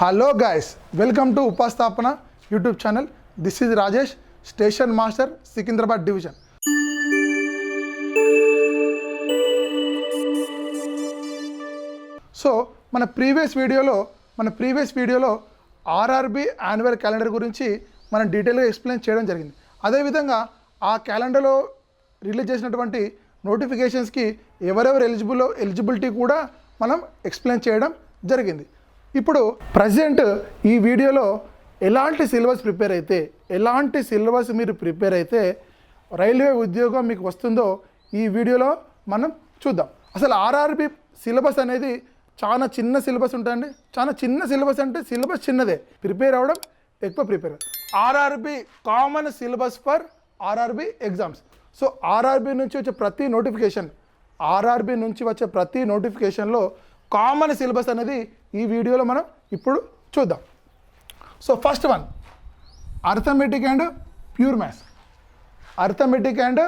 Hello guys welcome to Upasthapana YouTube channel. This is Rajesh station master Secunderabad division. So మన previous వీడియోలో మన previous వీడియోలో RRB annual calendar గురించి మనం డీటెయిల్గా ఎక్స్ప్లెయిన్ చేయడం జరిగింది. అదేవిధంగా ఆ క్యాలెండర్లో రిలీజ్ చేసినటువంటి నోటిఫికేషన్స్కి ఎవరెవరు ఎలిజిబుల్ ఎలిజిబిలిటీ కూడా మనం ఎక్స్ప్లెయిన్ చేయడం జరిగింది. ఇప్పుడు ప్రజెంట్ ఈ వీడియోలో ఎలాంటి సిలబస్ ప్రిపేర్ అయితే ఎలాంటి సిలబస్ మీరు ప్రిపేర్ అయితే రైల్వే ఉద్యోగం మీకు వస్తుందో ఈ వీడియోలో మనం చూద్దాం. అసలు ఆర్ఆర్బి సిలబస్ అనేది చాలా చిన్న సిలబస్ ఉంటుందండి. చాలా చిన్న సిలబస్ అంటే సిలబస్ చిన్నదే. ప్రిపేర్ అవ్వడం ఎక్కువ prepare RRB common syllabus for RRB exams. So RRB నుంచి వచ్చే ప్రతి నోటిఫికేషన్ ఆర్ఆర్బి నుంచి వచ్చే ప్రతి నోటిఫికేషన్లో కామన్ సిలబస్ అనేది ఈ వీడియోలో మనం ఇప్పుడు చూద్దాం. So first one arithmetic and pure maths arithmetic and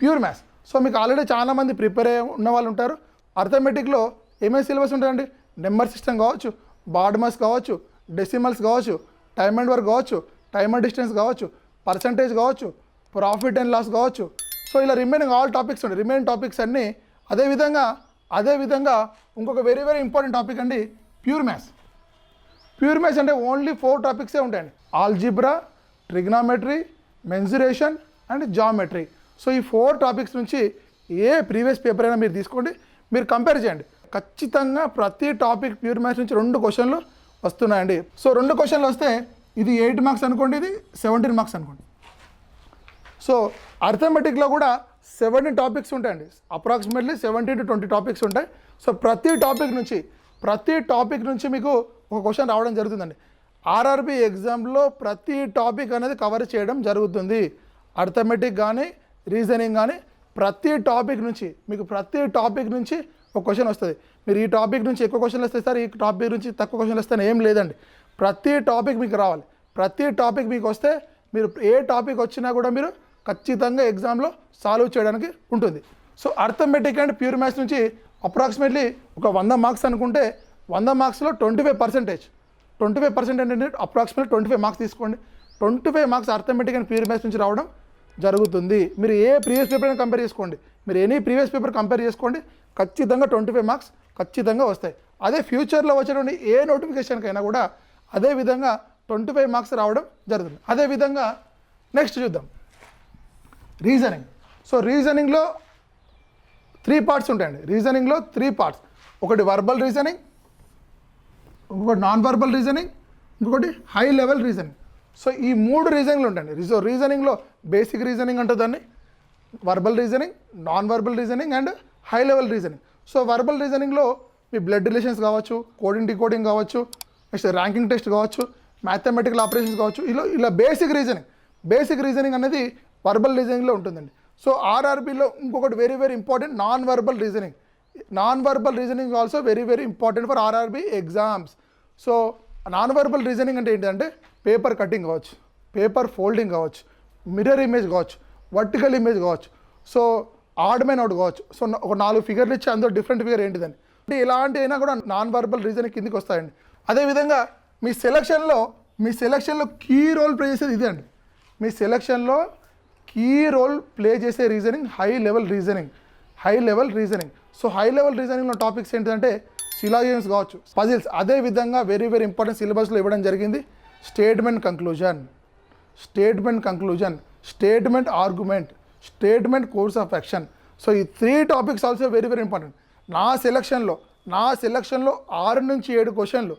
pure maths so మీకు ఆల్రెడీ చాలామంది ప్రిపేర్ అయ్యి ఉన్న వాళ్ళు ఉంటారు. అర్థమెటిక్లో ఏమేమి సిలబస్ ఉంటాయండి? నెంబర్ సిస్టమ్ కావచ్చు బాడమస్ కావచ్చు డెసిమల్స్ కావచ్చు టైమ్ అండ్ వర్క్ కావచ్చు టైమ్ అండ్ డిస్టెన్స్ కావచ్చు పర్సంటేజ్ కావచ్చు ప్రాఫిట్ అండ్ లాస్ కావచ్చు. సో ఇలా రిమైనింగ్ ఆల్ టాపిక్స్ ఉంటాయి రిమైనింగ్ టాపిక్స్ అన్నీ అదేవిధంగా అదేవిధంగా ఇంకొక వెరీ వెరీ ఇంపార్టెంట్ టాపిక్ అండి ప్యూర్ మ్యాథ్స్. ప్యూర్ మ్యాథ్స్ అంటే ఓన్లీ ఫోర్ టాపిక్సే ఉంటాయండి. Algebra trigonometry mensuration and geometry. So ఈ ఫోర్ టాపిక్స్ నుంచి ఏ ప్రీవియస్ పేపర్ అయినా మీరు తీసుకోండి. మీరు కంపేర్ చేయండి. ఖచ్చితంగా ప్రతి టాపిక్ ప్యూర్ మ్యాథ్స్ నుంచి రెండు క్వశ్చన్లు వస్తున్నాయండి. సో రెండు క్వశ్చన్లు వస్తే ఇది ఎయిట్ మార్క్స్ అనుకోండి ఇది సెవెంటీన్ మార్క్స్ అనుకోండి. సో అర్థమెటిక్లో కూడా సెవెంటీన్ టాపిక్స్ ఉంటాయండి. Approximately seventeen to twenty topics ఉంటాయి. సో ప్రతి టాపిక్ నుంచి ప్రతి టాపిక్ నుంచి మీకు ఒక క్వశ్చన్ రావడం జరుగుతుందండి. ఆర్ఆర్బి ఎగ్జామ్లో ప్రతి టాపిక్ అనేది కవర్ చేయడం జరుగుతుంది. అర్థమెటిక్ కానీ రీజనింగ్ కానీ ప్రతి టాపిక్ నుంచి మీకు ప్రతి టాపిక్ నుంచి ఒక క్వశ్చన్ వస్తుంది. మీరు ఈ టాపిక్ నుంచి ఎక్కువ క్వశ్చన్లు వస్తాయి సార్ ఈ టాపిక్ నుంచి తక్కువ క్వశ్చన్లు వస్తే ఏం లేదండి. ప్రతి టాపిక్ మీకు రావాలి. ప్రతి టాపిక్ మీకు వస్తే మీరు ఏ టాపిక్ వచ్చినా కూడా మీరు ఖచ్చితంగా ఎగ్జామ్లో సాల్వ్ చేయడానికి ఉంటుంది. So arithmetic and pure maths నుంచి అప్రాక్సిమేట్లీ ఒక వంద మార్క్స్ అనుకుంటే వంద మార్క్స్లో twenty five percentage. Twenty five percent ఏంటంటే అప్రాక్సిమేట్లీ ట్వంటీ ఫైవ్ మార్క్స్ తీసుకోండి. Twenty five marks arithmetic and pure maths నుంచి రావడం జరుగుతుంది. మీరు ఏ ప్రీవియస్ పేపర్ అయినా కంపేర్ చేసుకోండి. మీరు ఎనీ ప్రీవియస్ పేపర్ కంపేర్ చేసుకోండి. ఖచ్చితంగా ట్వంటీ ఫైవ్ మార్క్స్ ఖచ్చితంగా వస్తాయి. అదే ఫ్యూచర్లో వచ్చేటువంటి ఏ నోటిఫికేషన్కైనా కూడా అదే విధంగా ట్వంటీ ఫైవ్ మార్క్స్ రావడం జరుగుతుంది. అదే విధంగా నెక్స్ట్ చూద్దాం. రీజనింగ్ సో రీజనింగ్లో త్రీ పార్ట్స్ ఉంటాయండి. రీజనింగ్లో త్రీ పార్ట్స్. ఒకటి వర్బల్ రీజనింగ్ ఇంకొకటి నాన్ వర్బల్ రీజనింగ్ ఇంకొకటి హై లెవెల్ రీజనింగ్ సో ఈ మూడు రీజనింగ్లు ఉంటాయండి. సో రీజనింగ్లో బేసిక్ రీజనింగ్ అంటే దాన్ని verbal reasoning non verbal reasoning and high level reasoning so verbal రీజనింగ్లో మీ బ్లడ్ రిలేషన్స్ కావచ్చు కోడింగ్ డికోడింగ్ కావచ్చు నెక్స్ట్ ర్యాంకింగ్ టెస్ట్ కావచ్చు మ్యాథమెటికల్ ఆపరేషన్స్ కావచ్చు ఇలా ఇలా బేసిక్ రీజనింగ్ బేసిక్ రీజనింగ్ అనేది వర్బల్ రీజనింగ్లో ఉంటుందండి. సో ఆర్ఆర్బిలో ఇంకొకటి very very important non verbal reasoning non verbal reasoning also very very important for RRB exams so non verbal reasoning అంటే ఏంటంటే పేపర్ కటింగ్ కావచ్చు పేపర్ ఫోల్డింగ్ కావచ్చు మిర్రర్ ఇమేజ్ కావచ్చు వర్టికల్ ఇమేజ్ కావచ్చు. సో ఆడ్ మ్యాన్ అవుట్ కావచ్చు. So ఒక నాలుగు ఫిగర్లు ఇచ్చి అందులో డిఫరెంట్ ఫిగర్ ఏంటిదని. అంటే ఇలాంటి అయినా కూడా నాన్ వర్బల్ రీజనింగ్ కిందికి వస్తాయండి. అదేవిధంగా మీ సెలక్షన్లో మీ సెలక్షన్లో కీ రోల్ ప్లే చేసేది ఇదే అండి. మీ సెలక్షన్లో కీ రోల్ ప్లే చేసే reasoning high level reasoning high level reasoning. So high level రీజనింగ్లో topics ఏంటంటే సిలాజియన్స్ కావచ్చు. పజిల్స్ అదే విధంగా వెరీ వెరీ ఇంపార్టెంట్ సిలబస్లో ఇవ్వడం జరిగింది. Statement conclusion statement conclusion statement argument statement course of action so ఈ three topics also very very important నా సెలక్షన్లో నా సెలక్షన్లో ఆరు నుంచి ఏడు క్వశ్చన్లు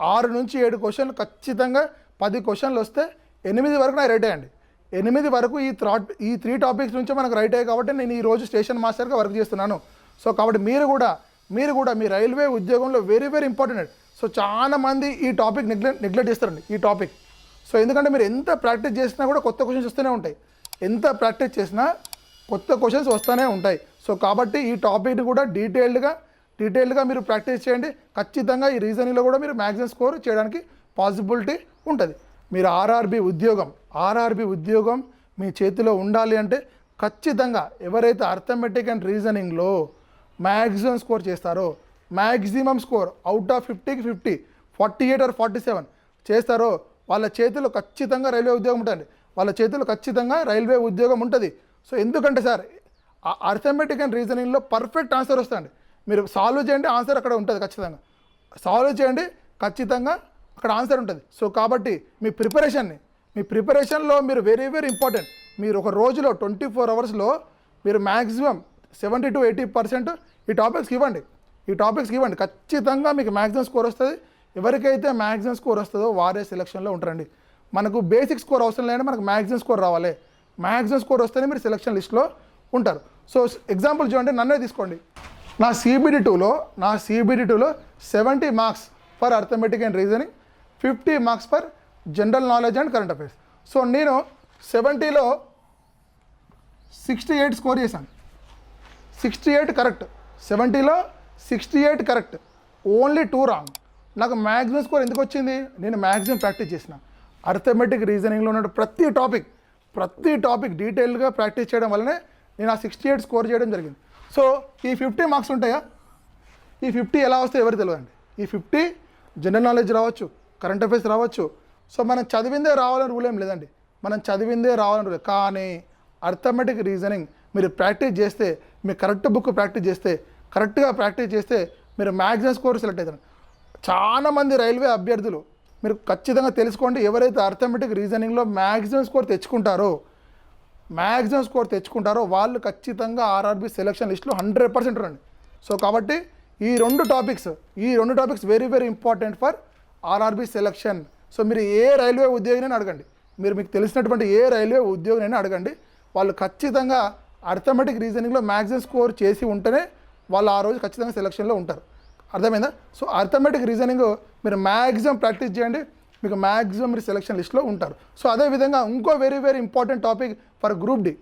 ఆరు నుంచి ఏడు క్వశ్చన్లు ఖచ్చితంగా పది క్వశ్చన్లు వస్తే ఎనిమిది వరకు నాకు రైట్ అయ్యండి ఎనిమిది వరకు ఈ త్రాట్ ఈ త్రీ టాపిక్స్ నుంచే మనకు రైట్ అయ్యాయి కాబట్టి నేను ఈ రోజు స్టేషన్ మాస్టర్గా వర్క్ చేస్తున్నాను. సో కాబట్టి మీరు కూడా మీరు కూడా మీ రైల్వే ఉద్యోగంలో వెరీ వెరీ ఇంపార్టెంట్ సో చాలా మంది ఈ టాపిక్ నెగ్లెక్ట్ నెగ్లెక్ట్ చేస్తారండి ఈ టాపిక్ సో ఎందుకంటే మీరు ఎంత ప్రాక్టీస్ చేసినా కూడా కొత్త క్వశ్చన్స్ వస్తూనే ఉంటాయి. ఎంత ప్రాక్టీస్ చేసినా కొత్త క్వశ్చన్స్ వస్తూనే ఉంటాయి. సో కాబట్టి ఈ టాపిక్ని కూడా డీటెయిల్డ్గా డీటెయిల్డ్గా మీరు ప్రాక్టీస్ చేయండి. ఖచ్చితంగా ఈ రీజనింగ్లో కూడా మీరు మ్యాక్సిమం స్కోర్ చేయడానికి పాసిబిలిటీ ఉంటుంది. మీరు ఆర్ఆర్బి ఉద్యోగం ఆర్ఆర్బి ఉద్యోగం మీ చేతిలో ఉండాలి అంటే ఖచ్చితంగా ఎవరైతే అర్థమెటిక్ అండ్ రీజనింగ్లో మ్యాక్సిమం స్కోర్ చేస్తారో మ్యాక్సిమం స్కోర్ అవుట్ ఆఫ్ ఫిఫ్టీకి fifty forty eight or forty seven చేస్తారో వాళ్ళ చేతిలో ఖచ్చితంగా రైల్వే ఉద్యోగం ఉంటుంది. వాళ్ళ చేతిలో ఖచ్చితంగా రైల్వే ఉద్యోగం ఉంటుంది. సో ఎందుకంటే సార్ అర్థమెటిక్ అండ్ రీజనింగ్లో పర్ఫెక్ట్ ఆన్సర్ వస్తుంది మీరు సాల్వ్ చేయండి ఆన్సర్ అక్కడ ఉంటుంది ఖచ్చితంగా. సాల్వ్ చేయండి ఖచ్చితంగా అక్కడ ఆన్సర్ ఉంటుంది. సో కాబట్టి మీ ప్రిపరేషన్ని మీ ప్రిపరేషన్లో మీరు వెరీ వెరీ ఇంపార్టెంట్. మీరు ఒక రోజులో ట్వంటీ ఫోర్ అవర్స్లో మీరు maximum seventy two eighty percent ఈ టాపిక్స్కి ఇవ్వండి. ఈ టాపిక్స్కి ఇవ్వండి. ఖచ్చితంగా మీకు మ్యాక్సిమం స్కోర్ వస్తుంది. ఎవరికైతే మ్యాక్సిమం స్కోర్ వస్తుందో వారే సెలక్షన్లో ఉంటారండి. మనకు బేసిక్ స్కోర్ అవసరం లేదంటే మనకు మ్యాక్సిమం స్కోర్ రావాలి. మ్యాక్సిమం స్కోర్ వస్తేనే మీరు సెలక్షన్ లిస్ట్లో ఉంటారు. సో ఎగ్జాంపుల్ చూడండి నన్నే తీసుకోండి. నా సిబిడి టూలో నా సిబిడి టూలో seventy marks for arithmetic and reasoning fifty marks for general knowledge and current affairs. So నేను సెవెంటీలో సిక్స్టీ ఎయిట్ స్కోర్ చేశాను. Sixty eight correct. సెవెంటీలో sixty eight correct. Only two wrong. నాకు మ్యాక్సిమం స్కోర్ ఎందుకు వచ్చింది? నేను మ్యాక్సిమం ప్రాక్టీస్ చేసిన. Arithmetic రీజనింగ్లో ఉన్న ప్రతి టాపిక్ ప్రతి టాపిక్ డీటెయిల్గా ప్రాక్టీస్ చేయడం వల్లనే నేను ఆ సిక్స్టీ ఎయిట్ స్కోర్ చేయడం జరిగింది. సో ఈ ఫిఫ్టీ మార్క్స్ ఉంటాయా? ఈ ఫిఫ్టీ ఎలా వస్తే ఎవరు తెలియదండి ఈ ఫిఫ్టీ జనరల్ నాలెడ్జ్ రావచ్చు. కరెంట్ అఫైర్స్ రావచ్చు. సో మనం చదివిందే రావాలని రూల్ ఏం లేదండి. మనం చదివిందే రావాలని రూల్ కానీ అర్థమెటిక్ రీజనింగ్ మీరు ప్రాక్టీస్ చేస్తే మీరు కరెక్ట్ బుక్ ప్రాక్టీస్ చేస్తే కరెక్ట్గా ప్రాక్టీస్ చేస్తే మీరు మ్యాక్సిమం స్కోర్ సెలెక్ట్ అవుతారు. చాలా మంది రైల్వే అభ్యర్థులు మీరు ఖచ్చితంగా తెలుసుకోండి ఎవరైతే అర్థమెటిక్ రీజనింగ్లో మ్యాక్సిమం స్కోర్ తెచ్చుకుంటారో మ్యాక్సిమం స్కోర్ తెచ్చుకుంటారో వాళ్ళు ఖచ్చితంగా ఆర్ఆర్బీ సెలక్షన్ లిస్ట్లో హండ్రెడ్ పర్సెంట్ రండి. సో కాబట్టి ఈ రెండు టాపిక్స్ ఈ రెండు topics very very important for RRB selection. So మీరు ఏ రైల్వే ఉద్యోగినైనా అడగండి. మీరు మీకు తెలిసినటువంటి ఏ రైల్వే ఉద్యోగినైనా అడగండి. వాళ్ళు ఖచ్చితంగా అర్థమెటిక్ రీజనింగ్లో మ్యాక్సిమం స్కోర్ చేసి ఉంటేనే వాళ్ళు ఆ రోజు ఖచ్చితంగా సెలక్షన్లో ఉంటారు. అర్థమైందా? సో అర్థమెటిక్ రీజనింగ్ మీరు మ్యాక్సిమం ప్రాక్టీస్ చేయండి. మీకు మ్యాక్సిమం మీరు సెలక్షన్ లిస్ట్లో ఉంటారు. సో అదేవిధంగా ఇంకో very very important topic for group D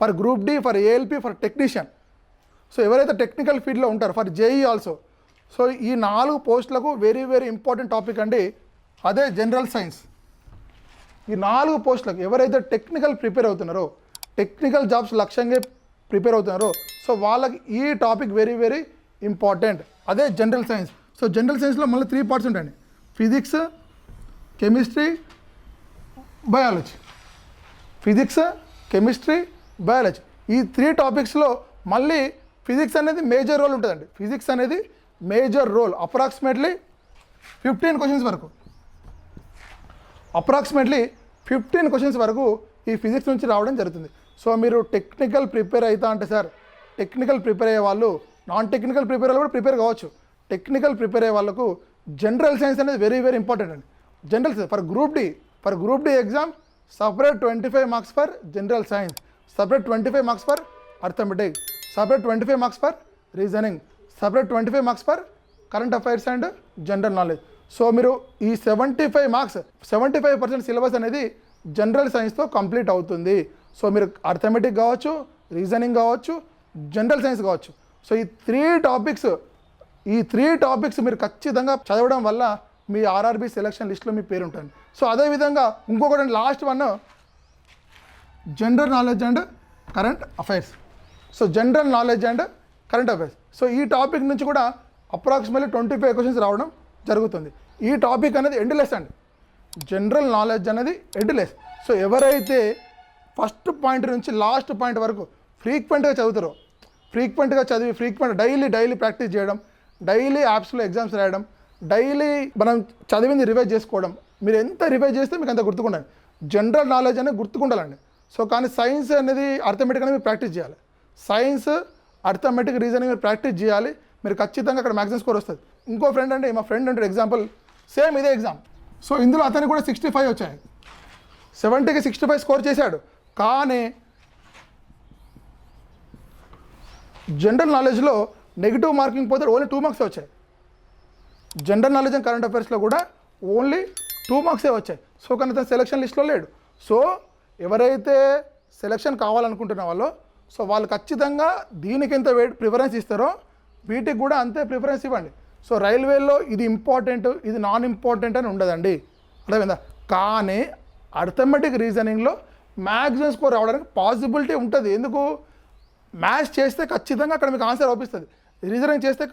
for group D for ALP for technician so ఎవరైతే టెక్నికల్ ఫీల్డ్లో ఉంటారో ఫర్ జేఈ ఆల్సో సో ఈ నాలుగు పోస్టులకు వెరీ వెరీ ఇంపార్టెంట్ టాపిక్ అండి. అదే జనరల్ సైన్స్. ఈ నాలుగు పోస్టులకు ఎవరైతే టెక్నికల్ ప్రిపేర్ అవుతున్నారో టెక్నికల్ జాబ్స్ లక్ష్యంగా ప్రిపేర్ అవుతున్నారో సో వాళ్ళకి ఈ టాపిక్ వెరీ వెరీ ఇంపార్టెంట్. అదే జనరల్ సైన్స్. సో జనరల్ సైన్స్లో మళ్ళీ త్రీ పార్ట్స్ ఉంటాయండి. Physics chemistry biology physics chemistry biology ఈ త్రీ టాపిక్స్లో మళ్ళీ ఫిజిక్స్ అనేది మేజర్ రోల్ ఉంటుందండి. ఫిజిక్స్ అనేది major role approximately fifteen questions వరకు. అప్రాక్సిమేట్లీ ఫిఫ్టీన్ క్వశ్చన్స్ వరకు ఈ ఫిజిక్స్ నుంచి రావడం జరుగుతుంది. సో మీరు టెక్నికల్ ప్రిపేర్ అవుతా అంటే సార్ టెక్నికల్ ప్రిపేర్ అయ్యే వాళ్ళు నాన్ టెక్నికల్ ప్రిపేర్ వాళ్ళు కూడా ప్రిపేర్ కావచ్చు. టెక్నికల్ ప్రిపేర్ అయ్యే వాళ్ళకు జనరల్ సైన్స్ అనేది వెరీ వెరీ ఇంపార్టెంట్ అండి. General science for group D for group D exam separate twenty five marks for general science separate twenty five marks for arithmetic separate twenty five marks for reasoning. Separate twenty five marks per current affairs and general knowledge. So మీరు ఈ seventy five marks seventy five percent syllabus అనేది general సైన్స్తో complete అవుతుంది. So మీరు arithmetic కావచ్చు reasoning కావచ్చు general science కావచ్చు. So ఈ త్రీ టాపిక్స్ ఈ త్రీ టాపిక్స్ మీరు ఖచ్చితంగా చదవడం వల్ల మీ ఆర్ఆర్బీ సెలక్షన్ లిస్ట్లో మీ పేరు ఉంటుంది. సో అదేవిధంగా ఇంకొకటి last one general knowledge and current affairs. So general knowledge and current affairs. So ఈ టాపిక్ నుంచి కూడా అప్రాక్సిమేట్లీ ట్వంటీ ఫైవ్ క్వశ్చన్స్ రావడం జరుగుతుంది. ఈ టాపిక్ అనేది ఎండ్లెస్ అండి. జనరల్ నాలెడ్జ్ అనేది ఎండ్లెస్ సో ఎవరైతే ఫస్ట్ పాయింట్ నుంచి లాస్ట్ పాయింట్ వరకు ఫ్రీక్వెంట్గా చదువుతారో ఫ్రీక్వెంట్గా చదివి ఫ్రీక్వెంట్ డైలీ డైలీ ప్రాక్టీస్ చేయడం డైలీ యాప్స్లో ఎగ్జామ్స్ రాయడం డైలీ మనం చదివింది రివైజ్ చేసుకోవడం మీరు ఎంత రివైజ్ చేస్తే మీకు అంత గుర్తుకుండాలి జనరల్ నాలెడ్జ్ అనేది గుర్తుకుండాలండి. సో కానీ సైన్స్ అనేది అర్థమెటిక్ అనేది మీరు ప్రాక్టీస్ చేయాలి. సైన్స్ అర్థమెటిక్ రీజనింగ్ మీరు ప్రాక్టీస్ చేయాలి. మీరు ఖచ్చితంగా అక్కడ మ్యాక్సిమం స్కోర్ వస్తుంది. ఇంకో ఫ్రెండ్ అంటే మా ఫ్రెండ్ అంటే ఎగ్జాంపుల్ సేమ్ ఇదే ఎగ్జామ్ సో ఇందులో అతనికి కూడా సిక్స్టీ ఫైవ్ వచ్చాయి. సెవెంటీకి సిక్స్టీ ఫైవ్ స్కోర్ చేశాడు. కానీ జనరల్ నాలెడ్జ్లో నెగిటివ్ మార్కింగ్ పోతే ఓన్లీ టూ మార్క్సే వచ్చాయి. జనరల్ నాలెడ్జ్ అండ్ కరెంట్ అఫైర్స్లో కూడా ఓన్లీ టూ మార్క్సే వచ్చాయి. సో కానీ తన సెలక్షన్ లిస్ట్లో లేడు. సో ఎవరైతే సెలక్షన్ కావాలనుకుంటున్న వాళ్ళు సో వాళ్ళు ఖచ్చితంగా దీనికి ఎంత వెయిట్ ప్రిఫరెన్స్ ఇస్తారో వీటికి కూడా అంతే ప్రిఫరెన్స్ ఇవ్వండి. సో రైల్వేలో ఇది ఇంపార్టెంట్ ఇది నాన్ ఇంపార్టెంట్ అని ఉండదండి. అర్థమైందా? కానీ అర్థమెటిక్ రీజనింగ్లో మ్యాక్సిమం స్కోర్ రావడానికి పాసిబిలిటీ ఉంటుంది. ఎందుకు? మ్యాథ్స్ చేస్తే ఖచ్చితంగా అక్కడ మీకు ఆన్సర్ అవుపిస్తుంది రీజనింగ్ చేస్తే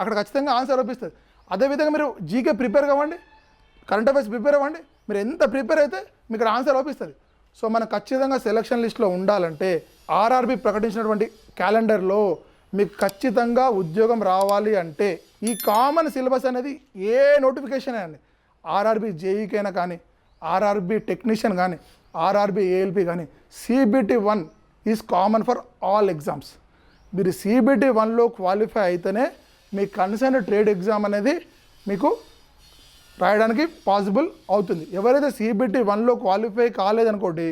అక్కడ ఖచ్చితంగా ఆన్సర్ అవుపిస్తుంది అదేవిధంగా మీరు జీకే ప్రిపేర్ కావండి. కరెంట్ అఫైర్స్ ప్రిపేర్ అవ్వండి. మీరు ఎంత ప్రిపేర్ అయితే మీకు ఇక్కడ ఆన్సర్ అవుపిస్తుంది సో మనం ఖచ్చితంగా సెలక్షన్ లిస్ట్లో ఉండాలంటే ఆర్ఆర్బి ప్రకటించినటువంటి క్యాలెండర్లో మీకు ఖచ్చితంగా ఉద్యోగం రావాలి అంటే ఈ కామన్ సిలబస్ అనేది ఏ నోటిఫికేషన్ అండి. ఆర్ఆర్బి జేఈకైనా కానీ ఆర్ఆర్బి టెక్నీషియన్ కానీ ఆర్ఆర్బి ఏఎల్పి కానీ CBT one is common for all exams. మీరు సిబిటి వన్లో క్వాలిఫై అయితేనే మీ కన్సర్న్ ట్రేడ్ ఎగ్జామ్ అనేది మీకు రాయడానికి పాసిబుల్ అవుతుంది. ఎవరైతే సిబిటి వన్లో క్వాలిఫై కాలేదనుకోండి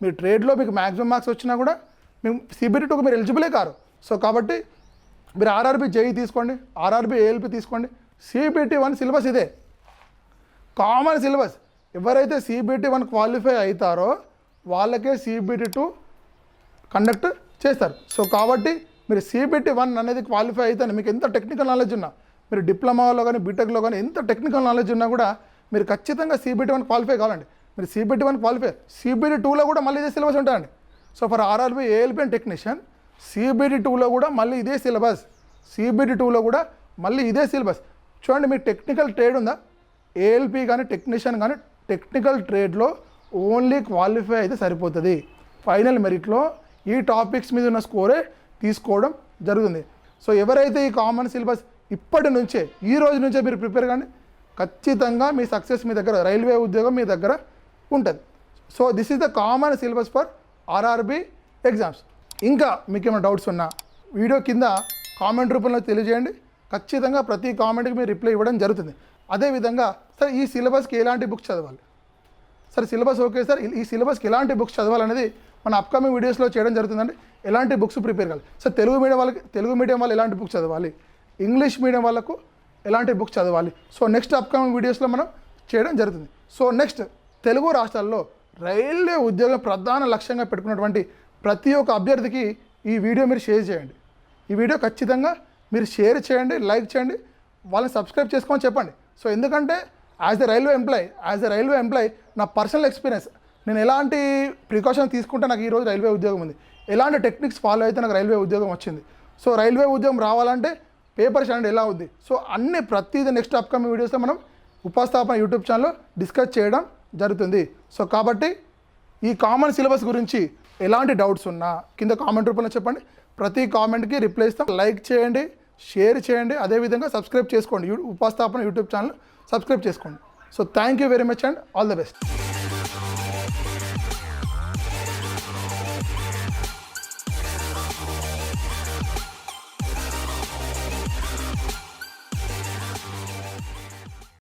మీ ట్రేడ్లో మీకు మ్యాక్సిమం మార్క్స్ వచ్చినా కూడా మేము సిబిటి టూకు మీరు ఎలిజిబులే కారు. సో కాబట్టి మీరు ఆర్ఆర్బి జేఈ తీసుకోండి. ఆర్ఆర్బి ఏఎల్పి తీసుకోండి. సిబిటి వన్ సిలబస్ ఇదే. Common syllabus. ఎవరైతే సిబిటి వన్ క్వాలిఫై అవుతారో వాళ్ళకే సిబిటి టూ కండక్ట్ చేస్తారు. సో కాబట్టి మీరు సిబిటి వన్ అనేది క్వాలిఫై అయితే మీకు ఎంత టెక్నికల్ నాలెడ్జ్ ఉన్నా మీరు డిప్లొమాలో కానీ బీటెక్లో కానీ ఎంత టెక్నికల్ నాలెడ్జ్ ఉన్నా కూడా మీరు ఖచ్చితంగా సిబిటి వన్ క్వాలిఫై కావాలండి. మీరు సిబిటి వన్ క్వాలిఫై సిబిటి టూలో కూడా మళ్ళీ ఇదే సిలబస్ ఉంటుందండి. సో ఫర్ ఆర్ఆర్బి ఏఎల్పిఎన్ అండ్ టెక్నీషియన్ సిబిడి టూలో కూడా మళ్ళీ ఇదే సిలబస్. సిబిడి టూలో కూడా మళ్ళీ ఇదే సిలబస్. చూడండి మీకు టెక్నికల్ ట్రేడ్ ఉందా? ఏఎల్పి కానీ టెక్నీషియన్ కానీ టెక్నికల్ ట్రేడ్లో ఓన్లీ క్వాలిఫై అయితే సరిపోతుంది. ఫైనల్ మెరిట్లో ఈ టాపిక్స్ మీద ఉన్న స్కోరే తీసుకోవడం జరుగుతుంది. సో ఎవరైతే ఈ కామన్ సిలబస్ ఇప్పటి నుంచే ఈ రోజు నుంచే మీరు ప్రిపేర్ కానీ ఖచ్చితంగా మీ సక్సెస్ మీ దగ్గర రైల్వే ఉద్యోగం మీ దగ్గర ఉంటుంది. So this is the common syllabus for RRB exams. ఇంకా మీకు ఏమైనా డౌట్స్ ఉన్నా వీడియో కింద కామెంట్ రూపంలో తెలియజేయండి. ఖచ్చితంగా ప్రతి కామెంట్కి మీరు రిప్లై ఇవ్వడం జరుగుతుంది. అదేవిధంగా సార్ ఈ సిలబస్కి ఎలాంటి బుక్స్ చదవాలి? Sir syllabus okay sir. ఈ సిలబస్కి ఎలాంటి బుక్స్ చదవాలనేది మన అప్కమింగ్ వీడియోస్లో చేయడం జరుగుతుందండి. ఎలాంటి బుక్స్ ప్రిపేర్ కావాలి? సార్ తెలుగు మీడియం వాళ్ళకి తెలుగు మీడియం వాళ్ళు ఎలాంటి బుక్స్ చదవాలి? ఇంగ్లీష్ మీడియం వాళ్ళకు ఎలాంటి బుక్స్ చదవాలి? సో నెక్స్ట్ అప్కమింగ్ వీడియోస్లో మనం చేయడం జరుగుతుంది. సో నెక్స్ట్ తెలుగు రాష్ట్రాల్లో రైల్వే ఉద్యోగం ప్రధాన లక్ష్యంగా పెట్టుకున్నటువంటి ప్రతి ఒక్క అభ్యర్థికి ఈ వీడియో మీరు షేర్ చేయండి. ఈ వీడియో ఖచ్చితంగా మీరు షేర్ చేయండి లైక్ చేయండి వాళ్ళని సబ్స్క్రైబ్ చేసుకోమని చెప్పండి. సో ఎందుకంటే as the railway employee as the railway employee నా పర్సనల్ ఎక్స్పీరియన్స్ నేను ఎలాంటి ప్రికాషన్ తీసుకుంటే నాకు ఈరోజు రైల్వే ఉద్యోగం ఉంది. ఎలాంటి టెక్నిక్స్ ఫాలో అయితే నాకు రైల్వే ఉద్యోగం వచ్చింది. సో రైల్వే ఉద్యోగం రావాలంటే పేపర్ ఛానల్ ఎలా ఉంది? సో అన్ని ప్రతిదీ నెక్స్ట్ అప్కమింగ్ వీడియోస్లో మనం ఉపస్థాపన యూట్యూబ్ ఛానల్లో డిస్కస్ చేయడం జరుగుతుంది. సో కాబట్టి ఈ కామన్ సిలబస్ గురించి ఎలాంటి డౌట్స్ ఉన్నా కింద కామెంట్ రూపంలో చెప్పండి. ప్రతి కామెంట్కి రిప్లై ఇస్తాం. లైక్ చేయండి షేర్ చేయండి. అదేవిధంగా సబ్స్క్రైబ్ చేసుకోండి. ఉపాస్థాపన యూట్యూబ్ ఛానల్ సబ్స్క్రైబ్ చేసుకోండి. So thank you very much and all the best.